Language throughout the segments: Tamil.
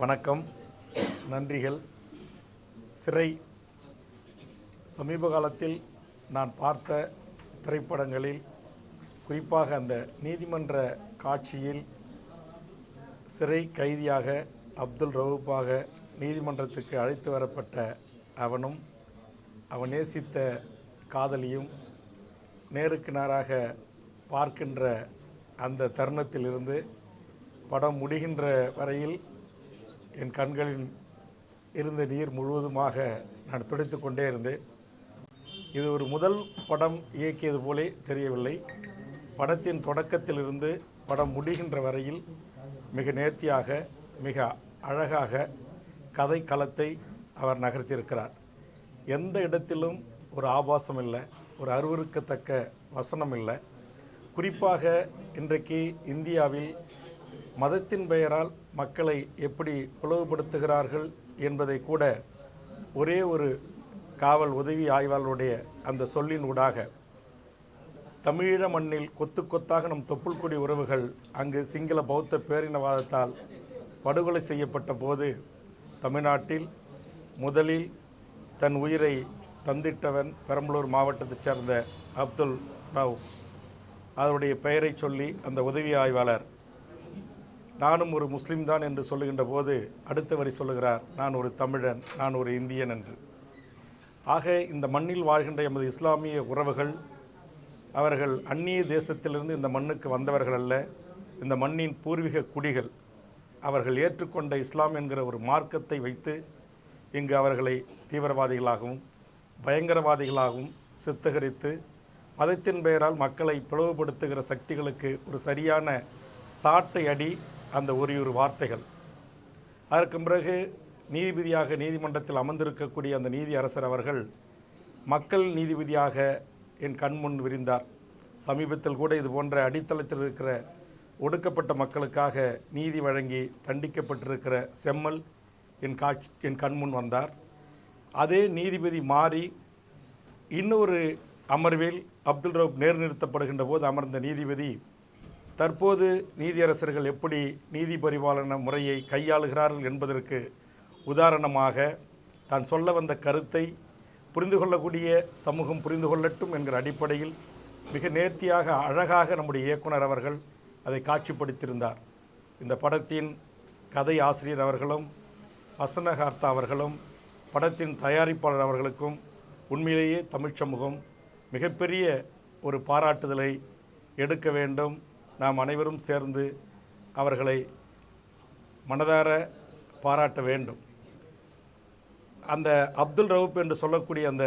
வணக்கம். நன்றிகள். சிறை சமீப காலத்தில் நான் பார்த்த திரைப்படங்களில் குறிப்பாக அந்த நீதிமன்ற காட்சியில் சிறை கைதியாக அப்துல் ரவுப்பாக நீதிமன்றத்துக்கு அழைத்து வரப்பட்ட அவனும் அவன் நேசித்த காதலியும் நேருக்கு நேராக பார்க்கின்ற அந்த தருணத்திலிருந்து படம் முடிகின்ற வரையில் என் கண்களில் இருந்த நீர் முழுவதுமாக நான் துடைத்து கொண்டே இருந்தேன். இது ஒரு முதல் படம் இயக்கியது போலே தெரியவில்லை. படத்தின் தொடக்கத்திலிருந்து படம் முடிகின்ற வரையில் மிக நேர்த்தியாக மிக அழகாக கதை களத்தை அவர் நகர்த்தியிருக்கிறார். எந்த இடத்திலும் ஒரு ஆபாசம் இல்லை ஒரு அருவருக்கத்தக்க வசனம் இல்லை. குறிப்பாக இன்றைக்கு இந்தியாவில் மதத்தின் பெயரால் மக்களை எப்படி பிளவுபடுத்துகிறார்கள் என்பதை கூட ஒரே ஒரு காவல் உதவி ஆய்வாளருடைய அந்த சொல்லின் ஊடாக தமிழீழ மண்ணில் கொத்து கொத்தாக நம் தொப்புள்குடி உறவுகள் அங்கு சிங்கள பௌத்த பேரினவாதத்தால் படுகொலை செய்யப்பட்ட போது தமிழ்நாட்டில் முதலில் தன் உயிரை தந்திட்டவன் பெரம்பலூர் மாவட்டத்தைச் சேர்ந்த அப்துல் ராவ் அவருடைய பெயரை சொல்லி அந்த உதவி ஆய்வாளர் நானும் ஒரு முஸ்லீம் தான் என்று சொல்லுகின்ற போது அடுத்த வரி சொல்லுகிறார் நான் ஒரு தமிழன் நான் ஒரு இந்தியன் என்று. ஆக இந்த மண்ணில் வாழ்கின்ற எமது இஸ்லாமிய உறவுகள் அவர்கள் அந்நிய தேசத்திலிருந்து இந்த மண்ணுக்கு வந்தவர்கள் அல்ல. இந்த மண்ணின் பூர்வீக குடிகள் அவர்கள் ஏற்றுக்கொண்ட இஸ்லாம் என்கிற ஒரு மார்க்கத்தை வைத்து இங்கு அவர்களை தீவிரவாதிகளாகவும் பயங்கரவாதிகளாகவும் சித்தகரித்து மதத்தின் பெயரால் மக்களை பிளவுபடுத்துகிற சக்திகளுக்கு ஒரு சரியான சாட்டை அடி அந்த ஒரு வார்த்தைகள். அதற்கு பிறகு நீதிபதியாக நீதிமன்றத்தில் அமர்ந்திருக்கக்கூடிய அந்த நீதி அரசர் அவர்கள் மக்கள் நீதிபதியாக என் கண்முன் விரிந்தார். சமீபத்தில் கூட இது போன்ற அடித்தளத்தில் இருக்கிற ஒடுக்கப்பட்ட மக்களுக்காக நீதி வழங்கி தண்டிக்கப்பட்டிருக்கிற செம்மல் என் காட்சி என் கண்முன் வந்தார். அதே நீதிபதி மாறி இன்னொரு அமர்வில் அப்துல் ரவுப் நேர்நிறுத்தப்படுகின்ற போது அமர்ந்த நீதிபதி தற்போது நீதியரசர்கள் எப்படி நீதி பரிபாலன முறையை கையாளுகிறார்கள் என்பதற்கு உதாரணமாக தான் சொல்ல வந்த கருத்தை புரிந்து கொள்ளக்கூடிய சமூகம் புரிந்து கொள்ளட்டும் என்கிற அடிப்படையில் மிக நேர்த்தியாக அழகாக நம்முடைய இயக்குனர் அவர்கள் அதை காட்சிப்படுத்தியிருந்தார். இந்த படத்தின் கதை ஆசிரியர் அவர்களும் வசனகார்த்தா அவர்களும் படத்தின் தயாரிப்பாளர் அவர்களுக்கும் உண்மையிலேயே தமிழ்ச் சமூகம் மிகப்பெரிய ஒரு பாராட்டுதலை எடுக்க வேண்டும். நாம் அனைவரும் சேர்ந்து அவர்களை மனதார பாராட்ட வேண்டும். அந்த அப்துல் ரவுப் என்று சொல்லக்கூடிய அந்த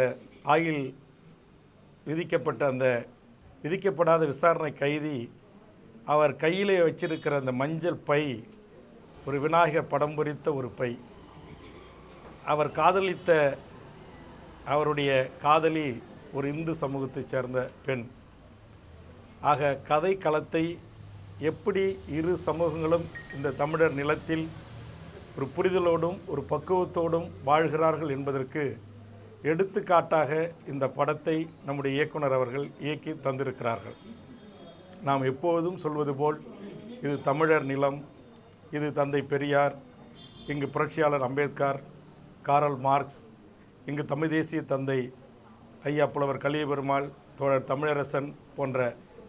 ஆயில் விதிக்கப்பட்ட அந்த விதிக்கப்படாத விசாரணை கைதி அவர் கையிலே வச்சிருக்கிற அந்த மஞ்சள் பை ஒரு விநாயகர் படம் பொறித்த ஒரு பை. அவர் காதலித்த அவருடைய காதலி ஒரு இந்து சமூகத்தைச் சேர்ந்த பெண். ஆக கதை களத்தை எப்படி இரு சமூகங்களும் இந்த தமிழர் நிலத்தில் ஒரு புரிதலோடும் ஒரு பக்குவத்தோடும் வாழ்கிறார்கள் என்பதற்கு எடுத்துக்காட்டாக இந்த படத்தை நம்முடைய இயக்குனர் அவர்கள் இயக்கி தந்திருக்கிறார்கள். நாம் எப்போதும் சொல்வது போல் இது தமிழர் நிலம் இது தந்தை பெரியார் இங்கு புரட்சியாளர் அம்பேத்கர் காரல் மார்க்ஸ் இங்கு தமிழ் தேசிய தந்தை ஐயா புலவர் கலியபெருமாள் தோழர் தமிழரசன் போன்ற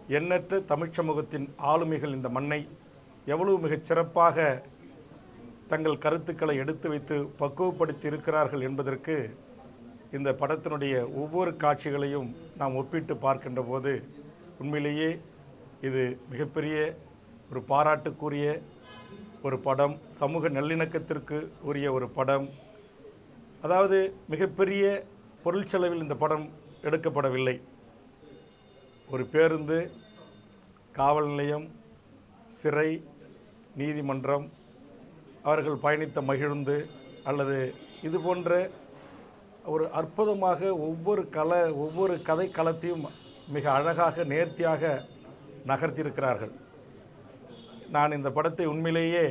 எண்ணற்ற தமிழ்ச் சமூகத்தின் ஆளுமைகள் இந்த மண்ணை எவ்வளவு மிகச் சிறப்பாக தங்கள் கருத்துக்களை எடுத்து வைத்து பக்குவப்படுத்தி இருக்கிறார்கள் என்பதற்கு இந்த படத்தினுடைய ஒவ்வொரு காட்சிகளையும் நாம் ஒப்பிட்டு பார்க்கின்ற போது உண்மையிலேயே இது மிகப்பெரிய ஒரு பாராட்டுக்குரிய ஒரு படம் சமூக நல்லிணக்கத்திற்கு உரிய ஒரு படம். அதாவது மிகப்பெரிய பொருள் செலவில் இந்த படம் எடுக்கப்படவில்லை. ஒரு பேருந்து காவல் நிலையம் சிறை நீதிமன்றம் அவர்கள் பயணித்த மகிழ்ந்து அல்லது இது போன்ற ஒரு அற்புதமாக ஒவ்வொரு கல ஒவ்வொரு கதை களத்தையும் மிக அழகாக நேர்த்தியாக நகர்த்தியிருக்கிறார்கள். நான் இந்த படத்தை உண்மையிலேயே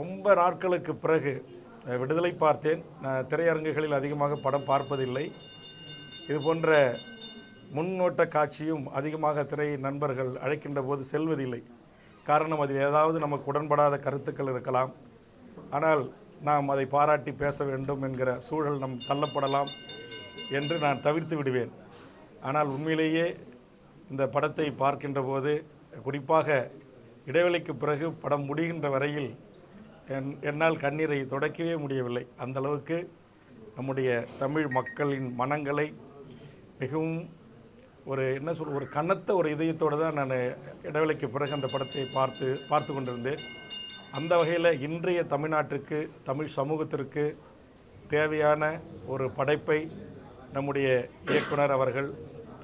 ரொம்ப நாட்களுக்கு பிறகு விடுதலை பார்த்தேன். நான் திரையரங்குகளில் அதிகமாக படம் பார்ப்பதில்லை. இது போன்ற முன்னோட்ட காட்சியும் அதிகமாக திரை நண்பர்கள் அழைக்கின்ற போது செல்வதில்லை. காரணம் அதில் ஏதாவது நமக்கு உடன்படாத கருத்துக்கள் இருக்கலாம். ஆனால் நாம் அதை பாராட்டி பேச வேண்டும் என்கிற சூழல் நம் தள்ளப்படலாம் என்று நான் தவிர்த்து விடுவேன். ஆனால் உண்மையிலேயே இந்த படத்தை பார்க்கின்ற போது குறிப்பாக இடைவெளிக்கு பிறகு படம் முடிகின்ற வரையில் என் என்னால் கண்ணீரை தொடக்கவே முடியவில்லை. அந்த அளவுக்கு நம்முடைய தமிழ் மக்களின் மனங்களை மிகவும் ஒரு என்ன சொல் ஒரு கனத்த ஒரு இதயத்தோடு தான் நான் இடைவெளிக்கு பிறகு அந்த படத்தை பார்த்து பார்த்து கொண்டிருந்தேன். அந்த வகையில் இன்றைய தமிழ்நாட்டிற்கு தமிழ் சமூகத்திற்கு தேவையான ஒரு படைப்பை நம்முடைய இயக்குனர் அவர்கள்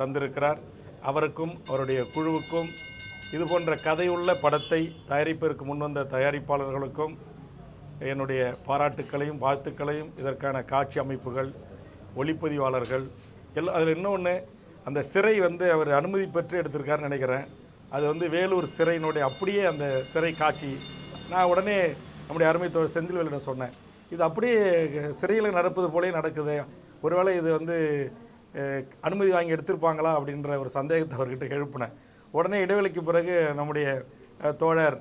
தந்திருக்கிறார். அவருக்கும் அவருடைய குழுவுக்கும் இது போன்ற கதையுள்ள படத்தை தயாரிப்பதற்கு முன்வந்த தயாரிப்பாளர்களுக்கும் என்னுடைய பாராட்டுக்களையும் வாழ்த்துக்களையும் இதற்கான காட்சி அமைப்புகள் ஒளிப்பதிவாளர்கள் எல்லாம் அதில் இன்னொன்று அந்த சிறை வந்து அவர் அனுமதி பெற்று எடுத்திருக்காருன்னு நினைக்கிறேன். அது வந்து வேலூர் சிறையினுடைய அப்படியே அந்த சிறை காட்சி. நான் உடனே நம்முடைய அருமை தோழர் செந்தில்வேலிடம் சொன்னேன். இது அப்படியே சிறையில் நடப்பது போலே நடக்குது. ஒருவேளை இது வந்து அனுமதி வாங்கி எடுத்திருப்பாங்களா அப்படின்ற ஒரு சந்தேகத்தை அவர்கிட்ட எழுப்பினேன். உடனே இடைவெளிக்கு பிறகு நம்முடைய தோழர்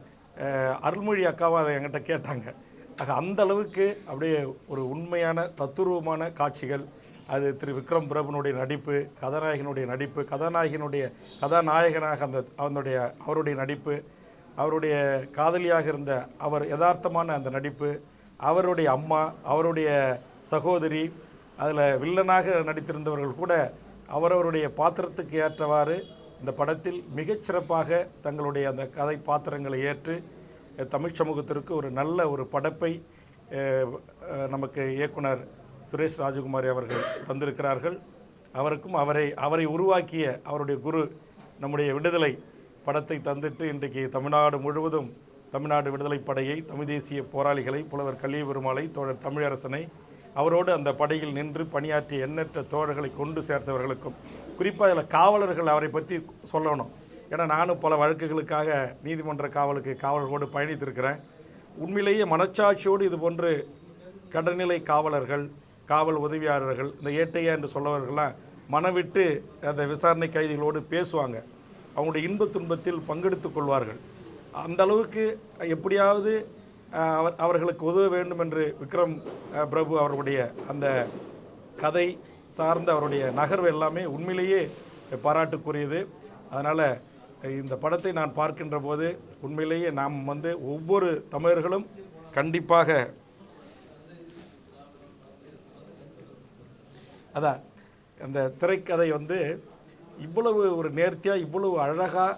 அருள்மொழி அக்காவும் அதை என்கிட்ட கேட்டாங்க. ஆக அந்த அளவுக்கு அப்படியே ஒரு உண்மையான தத்துருவமான காட்சிகள் அது திரு விக்ரம் பிரபுனுடைய நடிப்பு கதாநாயகனுடைய நடிப்பு கதாநாயகனுடைய கதாநாயகனாக அந்த அவனுடைய அவருடைய நடிப்பு அவருடைய காதலியாக இருந்த அவர் யதார்த்தமான அந்த நடிப்பு அவருடைய அம்மா அவருடைய சகோதரி அதில் வில்லனாக நடித்திருந்தவர்கள் கூட அவரவருடைய பாத்திரத்துக்கு ஏற்றவாறு இந்த படத்தில் மிகச்சிறப்பாக தங்களுடைய அந்த கதை பாத்திரங்களை ஏற்று தமிழ் சமூகத்திற்கு ஒரு நல்ல ஒரு படைப்பை நமக்கு இயக்குனர் சுரேஷ் ராஜகுமாரி அவர்கள் தந்திருக்கிறார்கள். அவருக்கும் அவரை அவரை உருவாக்கிய அவருடைய குரு நம்முடைய விடுதலை படத்தை தந்துட்டு இன்றைக்கு தமிழ்நாடு முழுவதும் தமிழ்நாடு விடுதலை படையை தமிழ் தேசிய போராளிகளை புலவர் கல்வி பெருமாளை தோழர் தமிழரசனை அவரோடு அந்த படையில் நின்று பணியாற்றிய எண்ணற்ற தோழர்களை கொண்டு சேர்த்தவர்களுக்கும் குறிப்பாக அதில் காவலர்கள் அவரை பற்றி சொல்லணும். ஏன்னா நானும் பல வழக்குகளுக்காக நீதிமன்ற காவலுக்கு காவலர்களோடு பயணித்திருக்கிறேன். உண்மையிலேயே மனச்சாட்சியோடு இது போன்று கடல்நிலை காவலர்கள் காவல் உதவியாளர்கள் இந்த ஏட்டையா என்று சொல்லவர்கள்லாம் மனவிட்டு அந்த விசாரணை கைதிகளோடு பேசுவாங்க. அவங்களுடைய இன்பத் துன்பத்தில் பங்கெடுத்து கொள்வார்கள். அந்த அளவுக்கு எப்படியாவது அவர் அவர்களுக்கு உதவ வேண்டும் என்று விக்ரம் பிரபு அவர்களுடைய அந்த கதை சார்ந்த அவருடைய நகர்வு எல்லாமே உண்மையிலேயே பாராட்டுக்குரியது. அதனால் இந்த படத்தை நான் பார்க்கின்ற போது உண்மையிலேயே நாம் வந்து ஒவ்வொரு தமிழர்களும் கண்டிப்பாக அதான் அந்த திரைக்கதை வந்து இவ்வளவு ஒரு நேர்த்தியாக இவ்வளவு அழகாக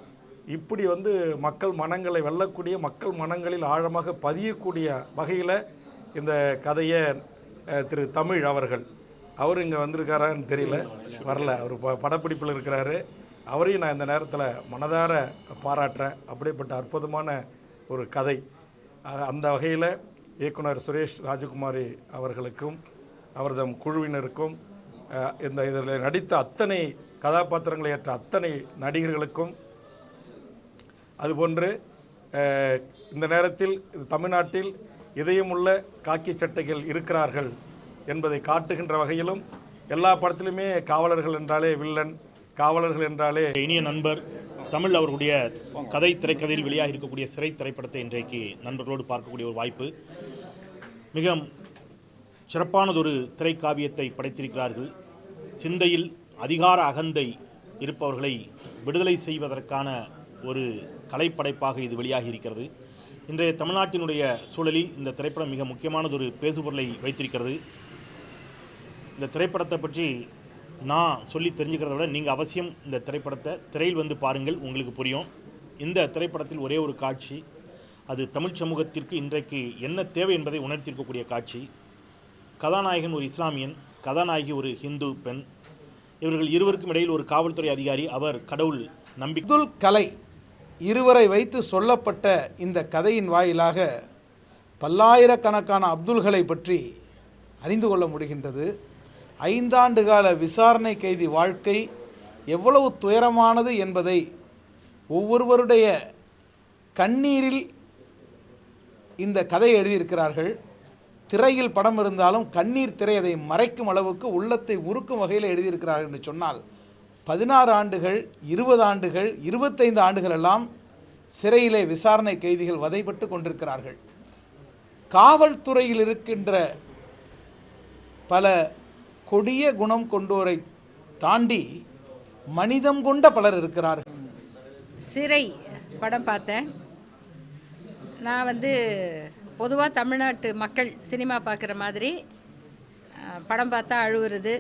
இப்படி வந்து மக்கள் மனங்களை வெல்லக்கூடிய மக்கள் மனங்களில் ஆழமாக பதியக்கூடிய வகையில் இந்த கதையை திரு தமிழ் அவர்கள். அவர் இங்கே வந்திருக்காரான்னு தெரியல வரல. அவர் ப படப்பிடிப்பில் இருக்கிறாரு. அவரையும் நான் இந்த நேரத்தில் மனதார பாராட்டுறேன். அப்படிப்பட்ட அற்புதமான ஒரு கதை. அந்த வகையில் இயக்குனர் சுரேஷ் ராஜகுமாரி அவர்களுக்கும் அவர்தம் குழுவினருக்கும் இந்த இதில் நடித்த அத்தனை கதாபாத்திரங்களை ஏற்ற அத்தனை நடிகர்களுக்கும். அதுபோன்று இந்த நேரத்தில் இது தமிழ்நாட்டில் இதயமுள்ள காக்கி சட்டைகள் இருக்கிறார்கள் என்பதை காட்டுகின்ற வகையிலும் எல்லா படத்திலுமே காவலர்கள் என்றாலே வில்லன் காவலர்கள் என்றாலே இனிய நண்பர் தமிழ் அவருடைய கதை திரைக்கதையில் வெளியாக இருக்கக்கூடிய சிறை திரைப்படத்தை இன்றைக்கு நண்பர்களோடு பார்க்கக்கூடிய ஒரு வாய்ப்பு. மிக சிறப்பானதொரு திரைக்காவியத்தை படைத்திருக்கிறார்கள். சிந்தையில் அதிகார அகந்தை இருப்பவர்களை விடுதலை செய்வதற்கான ஒரு கலைப்படைப்பாக இது வெளியாகி இருக்கிறது. இன்றைய தமிழ்நாட்டினுடைய சூழலில் இந்த திரைப்படம் மிக முக்கியமானதொரு பேசுபொருளை வைத்திருக்கிறது. இந்த திரைப்படத்தை பற்றி நான் சொல்லி தெரிஞ்சுக்கிறத விட நீங்கள் அவசியம் இந்த திரைப்படத்தை திரையில் வந்து பாருங்கள் உங்களுக்கு புரியும். இந்த திரைப்படத்தில் ஒரே ஒரு காட்சி அது தமிழ் சமூகத்திற்கு இன்றைக்கு என்ன தேவை என்பதை உணர்த்திருக்கக்கூடிய காட்சி. கதாநாயகன் ஒரு இஸ்லாமியன் கதாநாயகி ஒரு ஹிந்து பெண். இவர்கள் இருவருக்கும் இடையில் ஒரு காவல்துறை அதிகாரி அவர் கடவுள் நம்பி அப்துல் கலை இருவரை வைத்து சொல்லப்பட்ட இந்த கதையின் வாயிலாக பல்லாயிரக்கணக்கான அப்துல்களை பற்றி அறிந்து கொள்ள முடிகின்றது. ஐந்தாண்டு கால விசாரணை கைதி வாழ்க்கை எவ்வளவு துயரமானது என்பதை ஒவ்வொருவருடைய கண்ணீரில் இந்த கதையை எழுதியிருக்கிறார்கள். திரையில் படம் இருந்தாலும் கண்ணீர் திரை அதை மறைக்கும் அளவுக்கு உள்ளத்தை உருக்கும் வகையில் எழுதியிருக்கிறார்கள் என்று சொன்னால் பதினாறு ஆண்டுகள் இருபது ஆண்டுகள் இருபத்தைந்து ஆண்டுகள் எல்லாம் சிறையிலே விசாரணை கைதிகள் வதைப்பட்டு கொண்டிருக்கிறார்கள். காவல்துறையில் இருக்கின்ற பல கொடிய குணம் கொண்டோரை தாண்டி மனிதம் கொண்ட பலர் இருக்கிறார்கள். சிறை படம் பார்த்தேன். நான் வந்து பொதுவாக தமிழ்நாட்டு மக்கள் சினிமா பார்க்குற மாதிரி படம் பார்த்தா அழுவுறது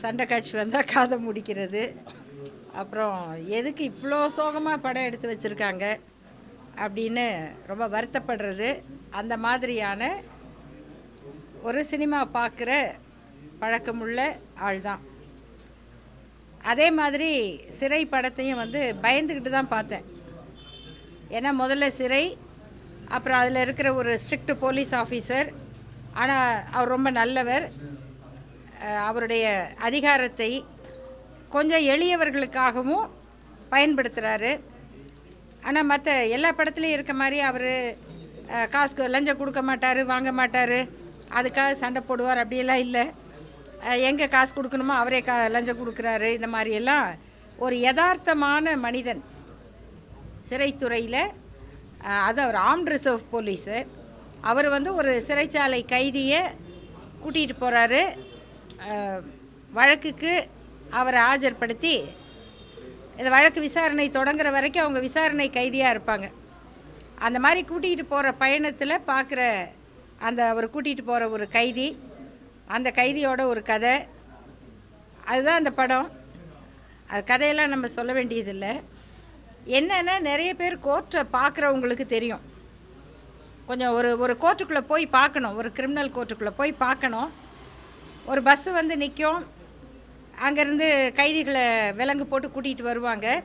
சண்டை காட்சி வந்தால் காதை முடிக்கிறது. அப்புறம் எதுக்கு இவ்வளோ சோகமாக படம் எடுத்து வச்சுருக்காங்க அப்படின்னு ரொம்ப வருத்தப்படுறது. அந்த மாதிரியான ஒரு சினிமா பார்க்குற பழக்கமுள்ள ஆள் தான் அதே மாதிரி சிறை படத்தையும் வந்து பயந்துக்கிட்டு தான் பார்த்தேன். ஏன்னா முதல்ல சிறை அப்புறம் அதில் இருக்கிற ஒரு ஸ்ட்ரிக்ட் போலீஸ் ஆஃபீஸர் ஆனால் அவர் ரொம்ப நல்லவர். அவருடைய அதிகாரத்தை கொஞ்சம் எளியவர்களுக்காகவும் பயன்படுத்துகிறாரு ஆனால் மற்ற எல்லா படத்துலையும் இருக்க மாதிரி அவர் காசு லஞ்சம் கொடுக்க மாட்டார் வாங்க மாட்டார். அதுக்காக சண்டை போடுவார் அப்படியெல்லாம் இல்லை. எங்கே காசு கொடுக்கணுமோ அவரே கா லஞ்சம் கொடுக்குறாரு. இந்த மாதிரியெல்லாம் ஒரு யதார்த்தமான மனிதன். சிறைத்துறையில் அது அவர் ஆர்ம்ட் ரிசர்வ் போலீஸு. அவர் வந்து ஒரு சிறைச்சாலை கைதியை கூட்டிகிட்டு போகிறாரு வழக்குக்கு அவரை ஆஜர்படுத்தி இந்த வழக்கு விசாரணை தொடங்குற வரைக்கும் அவங்க விசாரணை கைதியாக இருப்பாங்க. அந்த மாதிரி கூட்டிகிட்டு போகிற பயணத்தில் பார்க்குற அந்த அவர் கூட்டிகிட்டு போகிற ஒரு கைதி அந்த கைதியோட ஒரு கதை. அதுதான் அந்த படம். அது கதையெல்லாம் நம்ம சொல்ல வேண்டியதில்லை. என்னென்னா நிறைய பேர் கோர்ட்டை பார்க்குறவங்களுக்கு தெரியும். கொஞ்சம் ஒரு ஒரு கோர்ட்டுக்குள்ளே போய் பார்க்கணும். ஒரு கிரிமினல் கோர்ட்டுக்குள்ளே போய் பார்க்கணும். ஒரு பஸ்ஸு வந்து நிற்கும் அங்கேருந்து கைதிகளை விலங்கு போட்டு கூட்டிகிட்டு வருவாங்க.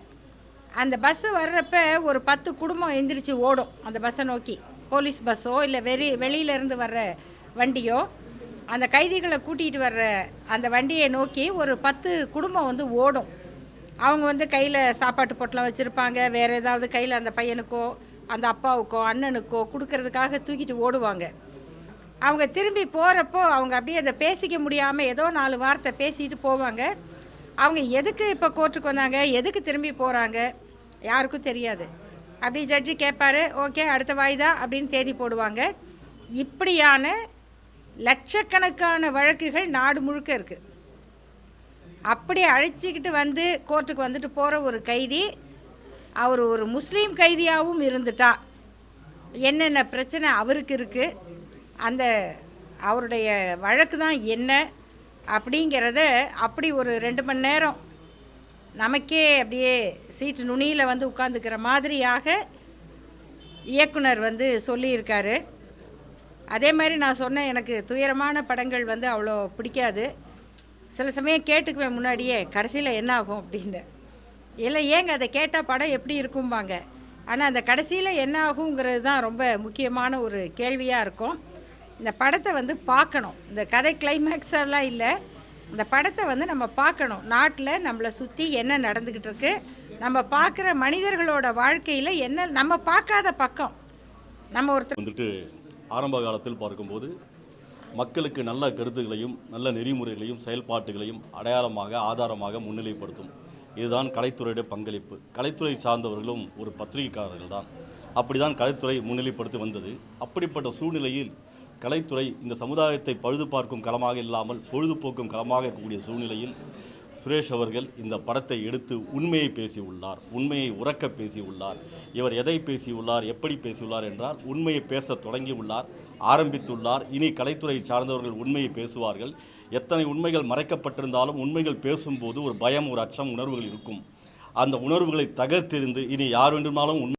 அந்த பஸ்ஸு வர்றப்ப ஒரு பத்து குடும்பம் எந்திரிச்சு ஓடும். அந்த பஸ்ஸை நோக்கி. போலீஸ் பஸ்ஸோ இல்லை வெளி வெளியிலேருந்து வர்ற வண்டியோ அந்த கைதிகளை கூட்டிகிட்டு வர்ற அந்த வண்டியை நோக்கி ஒரு பத்து குடும்பம் வந்து ஓடும். அவங்க வந்து கையில் சாப்பாட்டு பொட்டலம் வச்சுருப்பாங்க. வேறு ஏதாவது கையில் அந்த பையனுக்கோ அந்த அப்பாவுக்கோ அண்ணனுக்கோ கொடுக்கறதுக்காக தூக்கிட்டு ஓடுவாங்க. அவங்க திரும்பி போகிறப்போ அவங்க அப்படியே அதை பேசிக்க முடியாமல் ஏதோ நாலு வார்த்தை பேசிட்டு போவாங்க. அவங்க எதுக்கு இப்போ கோர்ட்டுக்கு வந்தாங்க? எதுக்கு திரும்பி போகிறாங்க யாருக்கும் தெரியாது. அப்படி ஜட்ஜி கேட்பாரு ஓகே அடுத்த வாய்தா அப்படின்னு தேதி போடுவாங்க. இப்படியான லட்சக்கணக்கான வழக்குகள் நாடு முழுக்க இருக்குது அப்படி அழைச்சிக்கிட்டு வந்து கோர்ட்டுக்கு வந்துட்டு போகிற ஒரு கைதி அவர் ஒரு முஸ்லீம் கைதியாகவும் இருந்துட்டா. என்னென்ன பிரச்சனை அவருக்கு இருக்குது அந்த அவருடைய வழக்கு தான் என்ன அப்படிங்கிறத அப்படி ஒரு ரெண்டு மணி நேரம் நமக்கே அப்படியே சீட்டு நுனியில் வந்து உட்காந்துக்கிற மாதிரியாக இயக்குனர் வந்து சொல்லியிருக்காரு. அதே மாதிரி நான் சொன்னேன் எனக்கு துயரமான படங்கள் வந்து அவ்வளோ பிடிக்காது. சில சமயம் கேட்டுக்குவேன் முன்னாடியே கடைசியில் என்ன ஆகும் அப்படின்னு. இல்லை ஏங்க அதை கேட்டால் படம் எப்படி இருக்கும்பாங்க. ஆனால் அந்த கடைசியில் என்ன ஆகுங்கிறது தான் ரொம்ப முக்கியமான ஒரு கேள்வியாக இருக்கும். இந்த படத்தை வந்து பார்க்கணும். இந்த கதை கிளைமேக்ஸெல்லாம் இல்லை. இந்த படத்தை வந்து நம்ம பார்க்கணும். நாட்டில் நம்மளை சுற்றி என்ன நடந்துக்கிட்டு இருக்கு. நம்ம பார்க்குற மனிதர்களோட வாழ்க்கையில் என்ன நம்ம பார்க்காத பக்கம். நம்ம ஒருத்தர் வந்துட்டு ஆரம்ப காலத்தில் பார்க்கும்போது மக்களுக்கு நல்ல கருத்துகளையும் நல்ல நெறிமுறைகளையும் செயல்பாட்டுகளையும் அடையாளமாக ஆதாரமாக முன்னிலைப்படுத்தும். இதுதான் கலைத்துறையுடைய பங்களிப்பு. கலைத்துறை சார்ந்தவர்களும் ஒரு பத்திரிகைக்காரர்கள் தான் அப்படிதான் கலைத்துறை முன்னிலைப்படுத்தி வந்தது. அப்படிப்பட்ட சூழ்நிலையில் கலைத்துறை இந்த சமுதாயத்தை பழுது பார்க்கும் களமாக இல்லாமல் பொழுதுபோக்கும் களமாக இருக்கக்கூடிய சூழ்நிலையில் சுரேஷ் அவர்கள் இந்த படத்தை எடுத்து உண்மையை பேசியுள்ளார் உண்மையை உறக்க பேசியுள்ளார். இவர் எதை பேசியுள்ளார் எப்படி பேசியுள்ளார் என்றால் உண்மையை பேச தொடங்கியுள்ளார் ஆரம்பித்துள்ளார். இனி கலைத்துறை சார்ந்தவர்கள் உண்மையை பேசுவார்கள். எத்தனை உண்மைகள் மறைக்கப்பட்டிருந்தாலும் உண்மைகள் பேசும்போது ஒரு பயம் ஒரு அச்சம் உணர்வுகள் இருக்கும். அந்த உணர்வுகளை தகர்த்தெறிந்து இனி யார் வேண்டுமானாலும் உண்மை